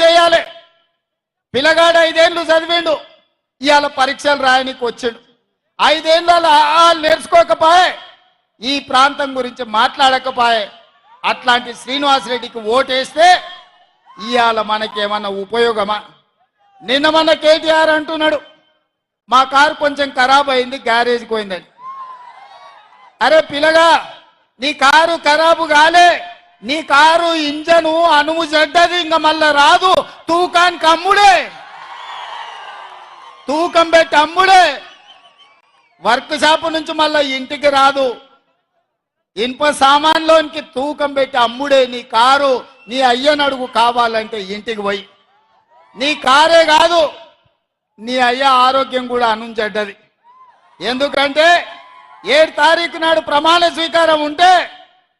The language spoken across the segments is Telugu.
చేయాలి. పిల్లగాడు ఐదేళ్ళు చదివిండు. ఇవాళ పరీక్షలు రాయనికి వచ్చాడు. ఐదేళ్ళ నేర్చుకోకపోయే ఈ ప్రాంతం గురించి మాట్లాడకపోయే అట్లాంటి శ్రీనివాసరెడ్డికి ఓటేస్తే ఇవాళ మనకేమన్నా ఉపయోగమా? నిన్న మన కేటీఆర్ అంటున్నాడు మా కారు కొంచెం ఖరాబ్ అయింది గ్యారేజ్కి పోయిందని. అరే పిల్లగా నీ కారు ఖరాబు కాలే. నీ కారు ఇంజను అనుము చెడ్డది ఇంకా మళ్ళా రాదు. తూకానికి అమ్ముడే తూకం పెట్టి అమ్ముడే. వర్క్ షాప్ నుంచి మళ్ళా ఇంటికి రాదు. ఇనుప సామాన్లోనికి తూకం పెట్టి అమ్ముడే నీ కారు. నీ అయ్యనడుగు కావాలంటే ఇంటికి పోయి. నీ కారే కాదు. నీ అయ్య ఆరోగ్యం కూడా అనుంచెడ్డది ఎందుకంటే ఏడు తారీఖు నాడు ప్రమాణ స్వీకారం ఉంటే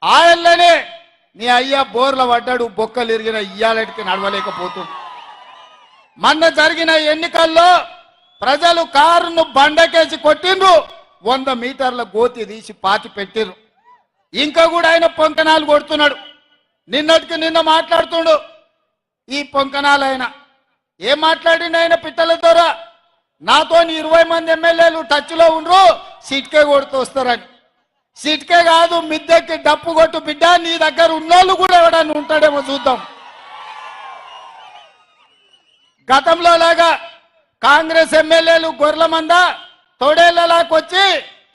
ఆయనలోనే నీ అయ్య బోర్ల పడ్డాడు బొక్కలు ఇరిగిన ఇయ్యాలటికి నడవలేకపోతుంది మొన్న జరిగిన ఎన్నికల్లో ప్రజలు కారును బండకేసి కొట్టిండ్రు వంద మీటర్ల గోతి తీసి పాతి పెట్టిండ్రు ఇంకా కూడా ఆయన పొంకనాలు కొడుతున్నాడు. నిన్నటికి నిన్న మాట్లాడుతుండు. ఈ పొంకనాలు ఆయన ఏం మాట్లాడిండు ఆయన పిట్టల ద్వారా? నాతో ఇరవై మంది ఎమ్మెల్యేలు టచ్లో ఉండ్రు సిట్కే కొడుతూ వస్తారని. సిట్కే కాదు మిద్దెకి డప్పు కొట్టు బిడ్డ నీ దగ్గర ఉన్నోళ్ళు కూడా ఎవడన్నా ఉంటాడేమో చూద్దాం. గతంలో లాగా కాంగ్రెస్ ఎమ్మెల్యేలు గొర్రెల మంద తొడేళ్ళలాకొచ్చి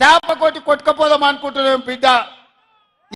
తేప కొట్టి కొట్టుకపోదాం అనుకుంటున్నాం బిడ్డ.